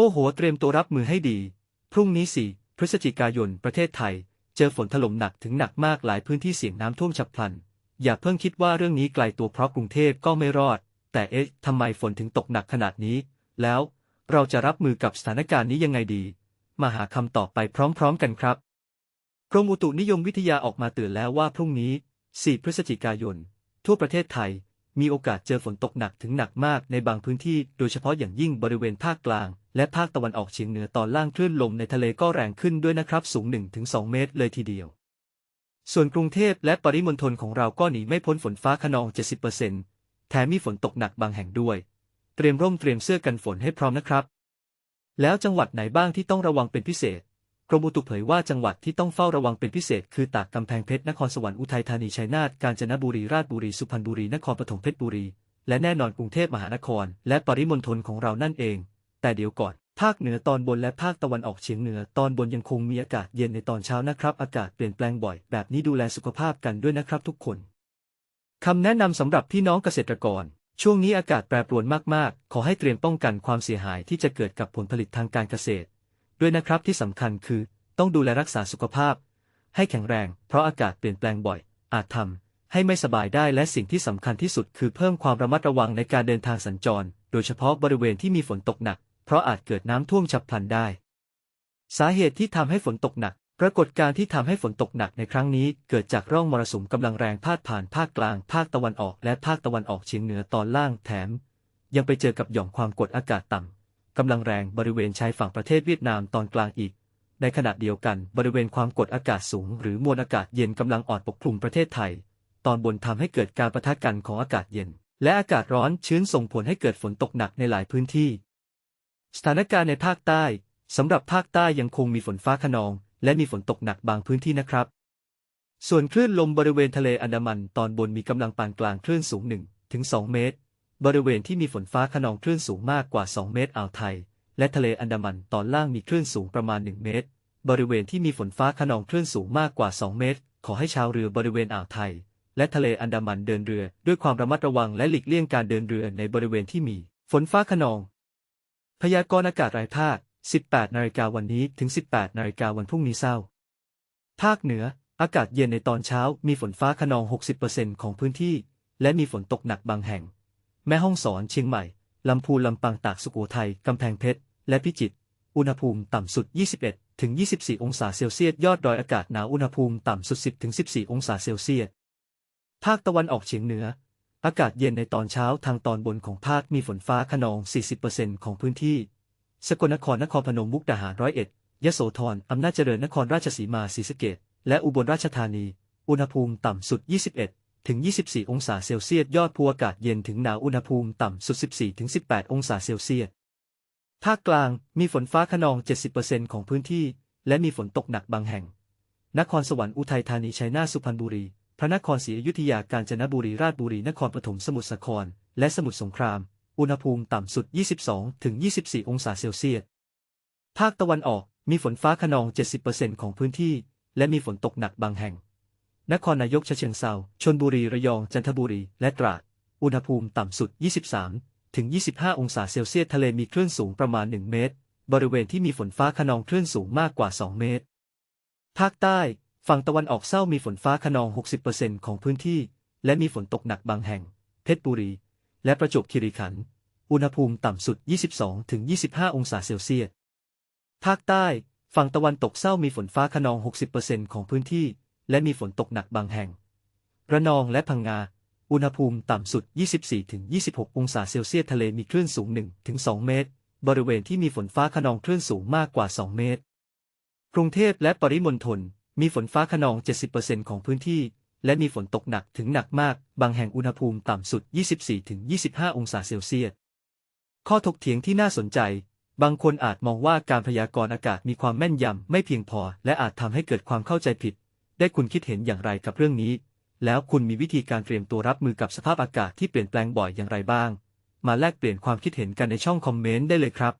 โอ้โห เตรียมตัวรับมือให้ดี พรุ่งนี้สี่พฤศจิกายน ประเทศไทย เจอฝนถล่มหนักถึงหนักมากหลายพื้นที่เสี่ยงน้ำท่วมฉับพลัน อย่าเพิ่งคิดว่าเรื่องนี้ไกลตัวเพราะกรุงเทพก็ไม่รอด แต่เอ๊ะทำไมฝนถึงตกหนักขนาดนี้ แล้วเราจะรับมือกับสถานการณ์นี้ยังไงดี มาหาคำตอบไปพร้อม ๆ กันครับ กรมอุตุนิยมวิทยาออกมาเตือนแล้วว่าพรุ่งนี้ 4 พฤศจิกายน ทั่วประเทศไทย มีโอกาสเจอฝนตกหนักถึงหนักมากในบางพื้นที่ โดยเฉพาะอย่างยิ่งบริเวณภาคกลาง และภาคตะวันออกเฉียงเหนือตอนล่างคลื่นลมในทะเลก็แรงขึ้นด้วยนะครับ สูง 1-2 เมตรเลยทีเดียว ส่วนกรุงเทพและปริมณฑลของเราก็หนีไม่พ้นฝนฟ้าขนอง 70%แถมมีฝนตกหนักบางแห่งด้วย เตรียมร่มเตรียมเสื้อกันฝนให้พร้อมนะครับ แล้วจังหวัดไหนบ้างที่ต้องระวังเป็นพิเศษ กรมอุตุเผยว่าจังหวัดที่ต้องเฝ้าระวังเป็นพิเศษ คือตากกำแพงเพชรนครสวรรค์อุทัยธานีชัยนาทกาญจนบุรีราชบุรีสุพรรณบุรีนครปฐมเพชรบุรี และแน่นอนกรุงเทพมหานคร และปริมณฑลของเรานั่นเอง แต่เดี๋ยวก่อน ภาคเหนือตอนบนและภาคตะวันออกเฉียงเหนือตอนบนยังคงมีอากาศเย็นในตอนเช้านะครับ อากาศเปลี่ยนแปลงบ่อย แบบนี้ดูแลสุขภาพกันด้วยนะครับทุกคนคำแนะนำสำหรับพี่น้องเกษตรกร ช่วงนี้อากาศแปรปรวนมากๆ ขอให้เตรียมป้องกันความเสียหายที่จะเกิดกับผลผลิตทางการเกษตร ด้วยนะครับที่สำคัญคือ ต้องดูแลรักษาสุขภาพ ให้แข็งแรง เพราะอากาศเปลี่ยนแปลงบ่อย อาจทำให้ไม่สบายได้และสิ่งที่สำคัญที่สุดคือเพิ่มความระมัดระวังในการเดินทางสัญจร โดยเฉพาะบริเวณที่มีฝนตกหนัก เพราะอาจเกิดน้ำท่วมฉับพลันได้ สาเหตุที่ทำให้ฝนตกหนักปรากฏการณ์ที่ทำให้ฝนตกหนักในครั้งนี้ เกิดจากร่องมรสุมกำลังแรงพาดผ่านภาคกลาง ภาคตะวันออก และภาคตะวันออกเฉียงเหนือตอนล่างแถม ยังไปเจอกับหย่อมความกดอากาศต่ำ กำลังแรงบริเวณชายฝั่งประเทศเวียดนามตอนกลางอีก ในขณะเดียวกันบริเวณความกดอากาศสูง หรือมวลอากาศเย็นกำลังอ่อนปกคลุมประเทศไทย ตอนบนทำให้เกิดการประทะกันของอากาศเย็น และอากาศร้อนชื้นส่งผลให้เกิดฝนตกหนักในหลายพื้นที่ สถานการณ์ในภาคใต้สำหรับภาคใต้ยังคงมีฝนฟ้าขนอง และมีฝนตกหนักบางพื้นที่นะครับ ส่วนคลื่นลมบริเวณทะเลอันดามันตอนบนมีกำลังปานกลางคลื่นสูง1ถึง2เมตร บริเวณที่มีฝนฟ้าขนองคลื่นสูงมากกว่า 2 เมตรอ่าวไทย และทะเลอันดามันตอนล่างมีคลื่นสูงประมาณ 1 เมตร บริเวณที่มีฝนฟ้าขนองคลื่นสูงมากกว่า 2 เมตร ขอให้ชาวเรือบริเวณอ่าวไทย และทะเลอันดามันเดินเรือ ด้วยความระมัดระวังและหลีกเลี่ยงการเดินเรือในบริเวณที่มี ฝนฟ้าขนอง พยากรณ์อากาศรายภาค 18 นาฬิกาวันนี้ถึง 18 นาฬิกาวันพรุ่งนี้เศร้า ภาคเหนือ อากาศเย็นในตอนเช้า มีฝนฟ้าขนอง 60%ของพื้นที่ และมีฝนตกหนักบางแห่ง แม่ฮ่องสอนเชียงใหม่ ลำพูนลำปางตากสุโขทัย กำแพงเพชร และพิจิตร อุณหภูมิต่ำสุด 21 ถึง 24 องศาเซลเซียส ยอดดอยอากาศหนาว อุณหภูมิต่ำสุด 10 ถึง 14 องศาเซลเซียส ภาคตะวันออกเฉียงเหนือ อากาศเย็นในตอนเช้าทางตอนบนของภาคมีฝนฟ้าขนอง 40%ของพื้นที่ สกลนคร นครพนม มุกดาหาร ร้อยเอ็ด ยโสธร อำนาจเจริญ นครราชสีมา ศรีสะเกษและอุบลราชธานี อุณหภูมิต่ำสุด 21 ถึง 24 องศาเซลเซียส ยอดภูอากาศเย็นถึงหนาวอุณหภูมิต่ำสุด 14 ถึง 18 องศาเซลเซียส ภาคกลางมีฝนฟ้าขนอง 70%ของพื้นที่ และมีฝนตกหนักบางแห่ง นครสวรรค์อุทัยธานีชัยนาทสุพรรณบุรี พระนครศรีอยุธยากาญจนบุรีราชบุรีนครปฐมสมุทรสาคร และสมุทรสงคราม อุณหภูมิต่ำสุด 22 ถึง 24 องศาเซลเซียส ภาคตะวันออกมีฝนฟ้าขนอง 70%ของพื้นที่ และมีฝนตกหนักบางแห่ง นครนายกฉะเชิงเซาชนบุรี ระยอง จันทบุรี และตราด อุณหภูมิต่ำสุด 23 ถึง 25 องศาเซลเซียส ทะเลมีคลื่นสูงประมาณ 1 เมตร บริเวณที่มีฝนฟ้าขนองคลื่นสูงมากกว่า 2 เมตร ภาคใต้ ฝั่งตะวันออกเศร้ามีฝนฟ้าขนอง 60%ของพื้นที่ และมีฝนตกหนักบางแห่ง เพชรบุรี และประจวบคีรีขันธ์ อุณหภูมิต่ำสุด 22 ถึง 25 องศาเซลเซียส ภาคใต้ ฝั่งตะวันตกเศร้ามีฝนฟ้าขนอง 60%ของพื้นที่ และมีฝนตกหนักบางแห่ง ระนองและพังงา อุณหภูมิต่ำสุด 24ถึง26 องศาเซลเซียสทะเลมีคลื่นสูง1ถึง2เมตร บริเวณที่มีฝนฟ้าขนองคลื่นสูงมากกว่า 2 เมตร กรุงเทพและปริมณฑลมีฝนฟ้าขนอง 70%ของพื้นที่ และมีฝนตกหนักถึงหนักมาก บางแห่งอุณหภูมิต่ำสุด 24ถึง25 องศาเซลเซียส ข้อถกเถียงที่น่าสนใจ บางคนอาจมองว่าการพยากรณ์อากาศมีความแม่นยำไม่เพียงพอ และอาจทำให้เกิดความเข้าใจผิด ได้คุณคิดเห็นอย่างไรกับเรื่องนี้ แล้วคุณมีวิธีการเตรียมตัวรับมือกับสภาพอากาศที่เปลี่ยนแปลงบ่อยอย่างไรบ้าง มาแลกเปลี่ยนความคิดเห็นกันในช่องคอมเมนต์ได้เลยครับ